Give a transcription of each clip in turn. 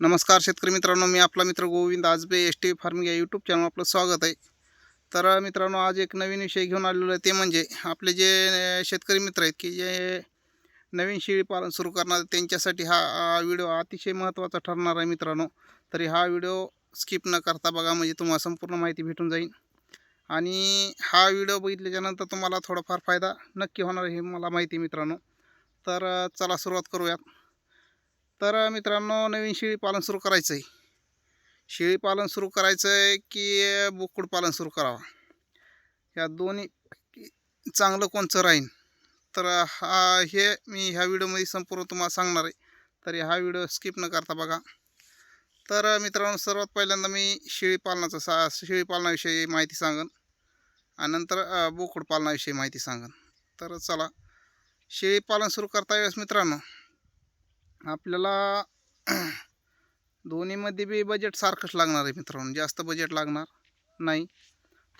नमस्कार शेतकरी मित्रांनो मी आपला मित्र Govind Ajbe S T farming या यूट्यूब चॅनल आपलं स्वागत आहे. तर मित्रांनो आज एक नवीन विषय घेऊन आलेलो आहे. ते म्हणजे आपले जे शेतकरी मित्र आहेत की जे नवीन शेळी पालन सुरू करणार त्यांच्यासाठी हा व्हिडिओ अतिशय महत्त्वाचा ठरणार आहे मित्रांनो. तरी हा व्हिडिओ स्किप न करता बघा म्हणजे तुम्हाला संपूर्ण माहिती भेटून जाईल. आणि हा व्हिडिओ बघितल्याच्यानंतर तुम्हाला थोडाफार फायदा नक्की होणार हे मला माहिती मित्रांनो. तर चला सुरुवात करूयात. तर मित्रांनो नवीन शेळी पालन सुरू करायचं आहे शेळी पालन सुरू करायचं आहे की बोकड पालन सुरू करावं. या दोन्ही चांगलं कोणचं राहील तर हा हे मी ह्या व्हिडिओमध्ये संपूर्ण तुम्हाला सांगणार आहे. तर हा व्हिडिओ स्किप न करता बघा. तर मित्रांनो सर्वात पहिल्यांदा मी शेळी पालनाचा सा शेळी पालनाविषयी माहिती सांगन. आणि नंतर बोकड पालनाविषयी माहिती सांगन. तर चला. शेळी पालन सुरू करता वेळेस मित्रांनो आपल्याला दोन्हीमध्ये बी बजेट सारखंच लागणार आहे मित्रांनो. जास्त बजेट लागणार नाही.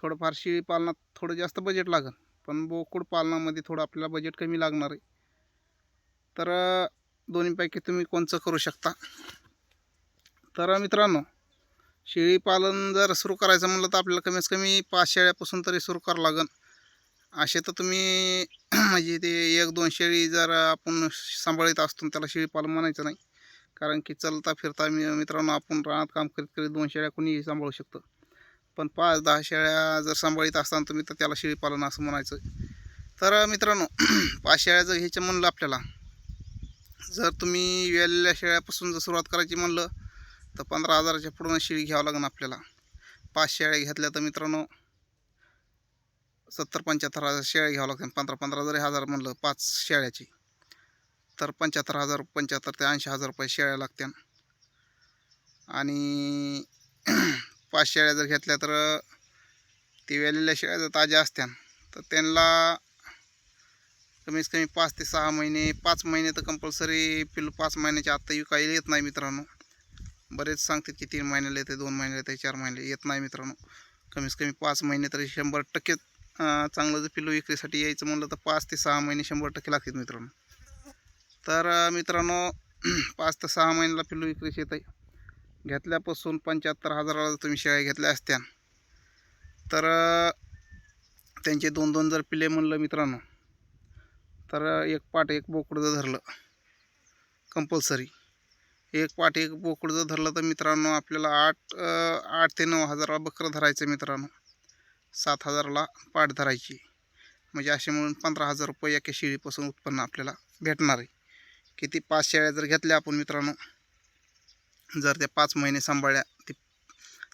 थोडंफार शेळी पालनात थोडं जास्त बजेट लागेल. पण बोकड पालनामध्ये थोडं आपल्याला बजेट कमी लागणार आहे. तर दोन्हीपैकी तुम्ही कोणचं करू शकता? तर मित्रांनो शेळी पालन जर सुरू करायचं म्हणलं तर आपल्याला कमीत कमी पाच शेळ्यापासून तरी सुरू करावं लागेल. असे तर तुम्ही म्हणजे ते एक दोन शेळी जर आपण सांभाळीत असतो त्याला शेळीपालन म्हणायचं नाही. कारण की चलता फिरता मी मित्रांनो आपण रानात काम करीत करीत दोन शेळ्या कोणीही सांभाळू शकतं. पण पाच दहा शेळ्या जर सांभाळीत असताना तुम्ही तर त्याला शेळीपालन असं म्हणायचं. तर मित्रांनो पाच शेळ्या जर घ्यायचं म्हणलं आपल्याला जर तुम्ही वेळलेल्या शेळ्यापासून जर सुरुवात करायची म्हणलं तर पंधरा हजाराच्या पुढं शेळी घ्यावं लागेल आपल्याला. पाच शेळ्या घेतल्या तर मित्रांनो सत्तर पंच्याहत्तर हजार शेळ्या घ्यावं लागतील. पंधरा पंधरा जरी हजार म्हणलं पाच शेळ्याची. तर पंच्याहत्तर हजार पंच्याहत्तर ते ऐंशी हजार रुपये शेळ्या लागत्या आणि पाच शेळ्या जर घेतल्या तर ते वेलेल्या शेळ्या जर ताज्या असत्या तर त्यांना कमीत कमी पाच ते सहा महिने पाच महिने तर कंपल्सरी पिल्लू पाच महिन्याच्या आत्ता विकायला येत नाही मित्रांनो. बरेच सांगतात की तीन महिन्याला येते दोन महिन्याला येते चार महिन्याला येत नाही मित्रांनो. कमीत कमी पाच महिने तरी शंभर टक्के चांगलं जर पिल्लू विक्रीसाठी यायचं म्हणलं तर पाच ते सहा महिने शंभर टक्के लागतात मित्रांनो. तर मित्रांनो पाच ते सहा महिन्याला पिल्लू विक्रीस येत आहे. घेतल्यापासून पंच्याहत्तर हजाराला जर तुम्ही शेळ्या घेतल्या असत्या तर त्यांचे दोन दोन जर पिले म्हणलं मित्रांनो तर एक पाट एक बोकड जर धरलं कंपल्सरी एक पाठ एक बोकड जर धरलं तर मित्रांनो आपल्याला आठ आठ ते नऊ हजाराला बकरं धरायचं मित्रांनो. सात हजाराला पाठ धरायची. म्हणजे असे म्हणून पंधरा हजार रुपये एका शेळीपासून उत्पन्न आपल्याला भेटणार आहे. किती पाच शेळ्या जर घेतल्या आपण मित्रांनो जर त्या पाच महिने सांभाळल्या ते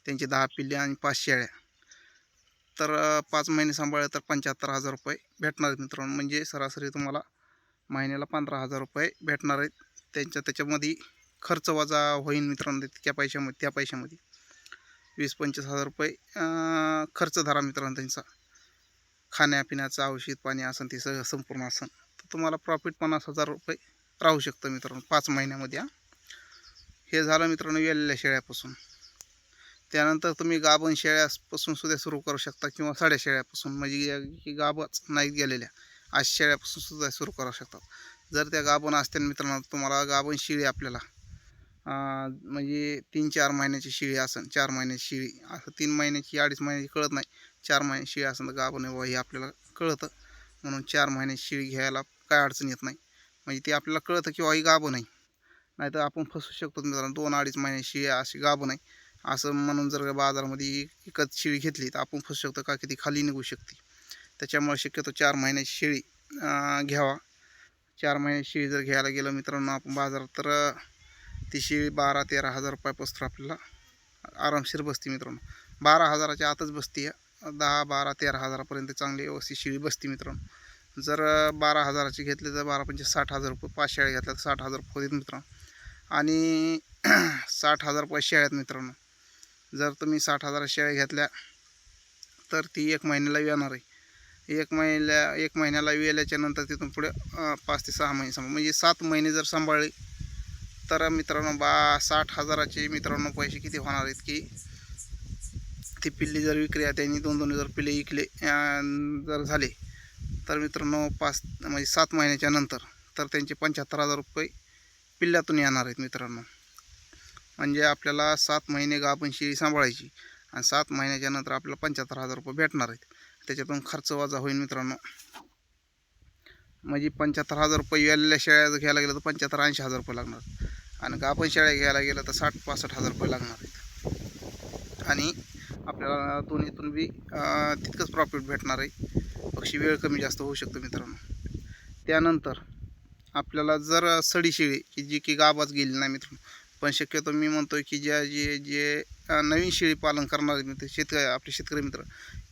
त्यांची दहा पिल्ले आणि पाच शेळ्या तर पाच महिने सांभाळल्या तर पंच्याहत्तर हजार रुपये भेटणार आहेत मित्रांनो. म्हणजे सरासरी तुम्हाला महिन्याला पंधरा हजार रुपये भेटणार आहेत. त्यांच्या त्याच्यामध्ये खर्च वजा होईन मित्रांनो त्या पैशामध्ये त्या पैशामध्ये. वीस पंचवीस हजार रुपये खर्च धरा मित्रांनो त्यांचा. खाण्यापिण्याचं औषध पाणी असन ते सगळं संपूर्ण असन. तर तुम्हाला प्रॉफिट पन्नास हजार रुपये राहू शकतं मित्रांनो पाच महिन्यामध्ये हा. हे झालं मित्रांनो वेलेल्या शेळ्यापासून. त्यानंतर तुम्ही गाभण शेळ्यापासून सुद्धा सुरू करू शकता किंवा साड्या शेळ्यापासून म्हणजे की गाभच नाही गेलेल्या अशा शेळ्यापासून सुद्धा सुरू करू शकता. जर त्या गाभण असतील मित्रांनो तुम्हाला गाभण शिळी आपल्याला म्हणजे तीन चार महिन्याची शिळी असन चार महिन्याची शिळी असं तीन महिन्याची अडीच महिन्याची कळत नाही. चार महिन्याची शिळी असन तर गाभण बाबा बुवा हे आपल्याला कळतं. म्हणून चार महिन्याची शिळी घ्यायला काय अडचण येत नाही. म्हणजे ते आपल्याला कळतं की बुवा ही गाभण नाहीतर आपण फसू शकतो मित्रांनो दोन अडीच महिन्याची शिळी अशी गाभण नाही असं म्हणून जर बाजारामध्ये एकच शिळी घेतली तर आपण फसू शकतो का की ती खाली निघू शकते. त्याच्यामुळे शक्यतो चार महिन्याची शेळी घ्यावा. चार महिन्याची शेळी जर घ्यायला गेलं मित्रांनो आपण बाजारात तर अं, ती बारा तेरा हजार रुपयापासून आपल्याला. आरामशीर बसते मित्रांनो. बारा हजाराच्या आतच बसते दहा बारा तेरा हजारापर्यंत चांगली व्यवस्थित शिळी बसते मित्रांनो. जर बारा हजाराची घेतली तर बारा पंचे साठ हजार रुपये पाच शेळ्या घेतल्या तर साठ हजार रुपये होतील मित्रांनो. आणि साठ हजार रुपये शेळ्यात मित्रांनो. जर तुम्ही साठ हजार शेळ्या घेतल्या तर ती एक महिन्याला येणार आहे. एक महिन्या एक महिन्याला वेल्याच्या नंतर तिथून पुढे पाच ते सहा महिने सांभाळ म्हणजे सात महिने जर सांभाळले तर मित्रांनो बा साठ हजाराचे मित्रांनो पैसे किती होणार आहेत की? ती पिल्ली जर विकली त्यांनी दोन दोन जर पिल्ले विकले जर झाले तर मित्रांनो पाच म्हणजे सात महिन्याच्या नंतर तर त्यांचे पंच्याहत्तर हजार रुपये पिल्ल्यातून येणार आहेत मित्रांनो. म्हणजे आपल्याला सात महिने गाभण शेळी सांभाळायची आणि सात महिन्याच्या नंतर आपल्याला पंच्याहत्तर हजार रुपये भेटणार आहेत. त्याच्यातून खर्च वाजा होईल मित्रांनो. म्हणजे पंच्याहत्तर हजार रुपये व्यालेल्या शेळ्या जर घ्यायला गेलं तर पंच्याहत्तर ऐंशी हजार रुपये लागणार. आणि गाभण शेळ्या घ्यायला गेलं तर साठ पासष्ट हजार रुपये लागणार आहेत. आणि आपल्याला दोन्हीतून बी तितकंच प्रॉफिट भेटणार आहे. पक्षी वेळ कमी जास्त होऊ शकतो मित्रांनो. त्यानंतर आपल्याला जर सडी शेळी की जी की गाबाच गेली नाही मित्रांनो पण शक्यतो मी म्हणतो की ज्या जे जे नवीन शेळी पालन करणारे मित्र शेतकरी आपले शेतकरी मित्र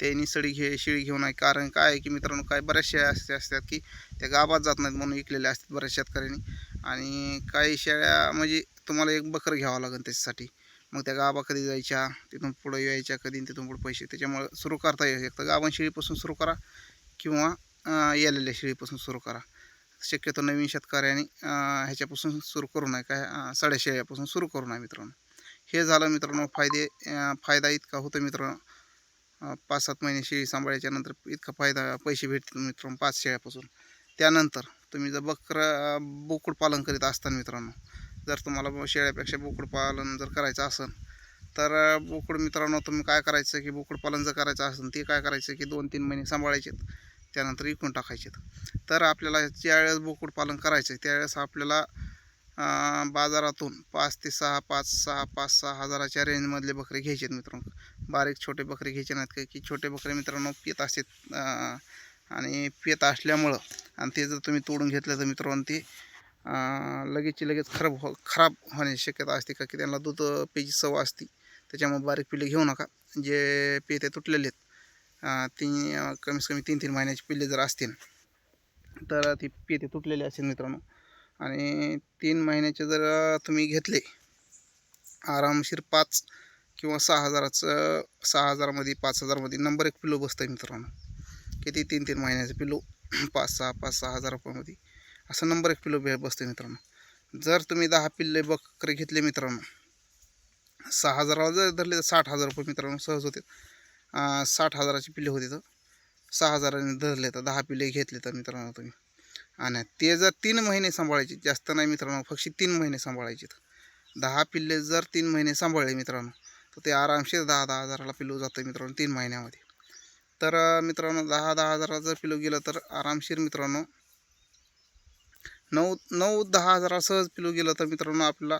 त्यांनी सडी घे शेळी घेऊ नये. कारण काय आहे की मित्रांनो काय बऱ्याचशा असे असतात की त्या गावात जात नाहीत म्हणून विकलेल्या असतात बऱ्याच शेतकऱ्यांनी. आणि काही शेळ्या म्हणजे तुम्हाला एक बकरं घ्यावं लागेल त्याच्यासाठी. मग त्या गाभा कधी जायच्या तिथून पुढं यायच्या कधी तिथून पुढं पैसे. त्याच्यामुळं सुरू करता येऊ शकतं गाभण शेळीपासून सुरू करा किंवा येलेल्या यालेल्या शेळीपासून सुरू करा. शक्यतो नवीन शेतकऱ्यांनी ह्याच्यापासून सुरू करू नये काय साड्या शेळ्यापासून सुरू करू नये मित्रांनो. हे झालं मित्रांनो फायदे फायदा इतका होतो मित्रांनो. पाच सात महिने शेळी सांभाळायच्या नंतर इतका फायदा पैसे भेटतील मित्रांनो पाच शेळ्यापासून. त्यानंतर तुम्ही जर बकरा बोकड पालन करीत असताना मित्रांनो जर तुम्हाला शेळ्यापेक्षा बोकड पालन जर करायचं असेल तर बोकड मित्रांनो तुम्ही काय करायचं की बोकड पालन जर करायचं असेल ते काय करायचं की दोन तीन महिने सांभाळायचे त्यानंतर विकून टाकायचे तर आपल्याला ज्यावेळेस बोकड पालन करायचं आहे त्यावेळेस आपल्याला बाजारातून पाच ते सहा पाच सहा पाच सहा हजाराच्या रेंजमधले बकरे घ्यायचे आहेत मित्रांनो. बारीक छोटे बकरे घ्यायचे नाहीत काही की छोटे बकरे मित्रांनो पित असतात आणि पेत असल्यामुळं आणि ते जर तुम्ही तोडून घेतलं तर मित्रांनो ते लगेचची लगेच खराब हो खराब होण्याची शक्यता असते का की त्यांना दूध पेची सव असते. त्याच्यामुळे बारीक पिल्ले घेऊ नका. जे पेते तुटलेले आहेत ती कमीत कमी तीन तीन महिन्याचे पिल्ले जर असतील तर ती पेते तुटलेले असतील मित्रांनो. आणि तीन महिन्याचे जर तुम्ही घेतले आरामशीर पाच किंवा सहा हजाराचं सहा हजारामध्ये पाच हजारमध्ये नंबर एक पिलो बसतं मित्रांनो. किती? तीन तीन महिन्याचे पिलो पाच सहा पाच सहा हजार रुपयामध्ये. असं नंबर एक पिलो भेट बसते मित्रांनो. जर तुम्ही दहा पिल्ले बकरे घेतले मित्रांनो सहा हजाराला जर धरले तर साठ हजार रुपये मित्रांनो सहज होते साठ हजाराचे पिल्ले होते तर सहा हजाराने धरले तर दहा पिल्ले घेतले तर मित्रांनो तुम्ही. आणि ते जर तीन महिने सांभाळायचे जास्त नाही मित्रांनो फक्त तीन महिने सांभाळायचे तर. दहा पिल्ले जर तीन महिने सांभाळले मित्रांनो तर ते आरामशीर दहा दहा हजाराला पिलो जातं मित्रांनो तीन महिन्यामध्ये. तर मित्रांनो दहा दहा हजाराचं जर पिलो गेलं तर आरामशीर मित्रांनो. नऊ नऊ दहा हजाराला सहज पिलो गेलं तर मित्रांनो आपल्याला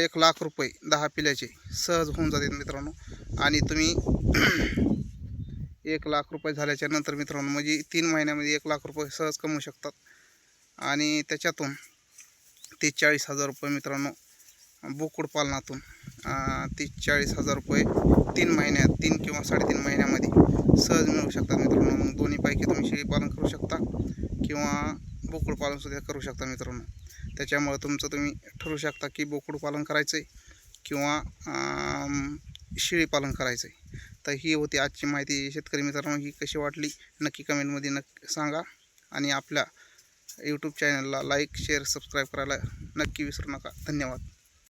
एक लाख रुपये दहा पिल्याचे सहज होऊन जातील मित्रांनो. आणि तुम्ही एक लाख रुपये झाल्याच्यानंतर मित्रांनो म्हणजे तीन महिन्यामध्ये एक लाख रुपये सहज कमवू शकतात. आणि त्याच्यातून तीस चाळीस हजार रुपये मित्रांनो बोकुड पालनातून तीस चाळीस हजार रुपये तीन महिन्यात तीन किंवा साडेतीन महिन्यामध्ये सहज मिळू शकतात मित्रांनो. मग दोन्हीपैकी तुम्ही शेळीपालन करू शकता किंवा बोकुडपालनसुद्धा करू शकता मित्रांनो. त्याच्यामुळे तुमचं तुम्ही ठरवू शकता की बोकुडपालन करायचं आहे किंवा शेळीपालन करायचं आहे तर ही होती आजची माहिती. शेतकरी मित्रांनो ही कशी वाटली? नक्की कमेंटमध्ये नक्की सांगा. आणि आपल्या यूट्यूब चॅनलला लाईक शेअर सबस्क्राईब करायला नक्की विसरू नका. धन्यवाद.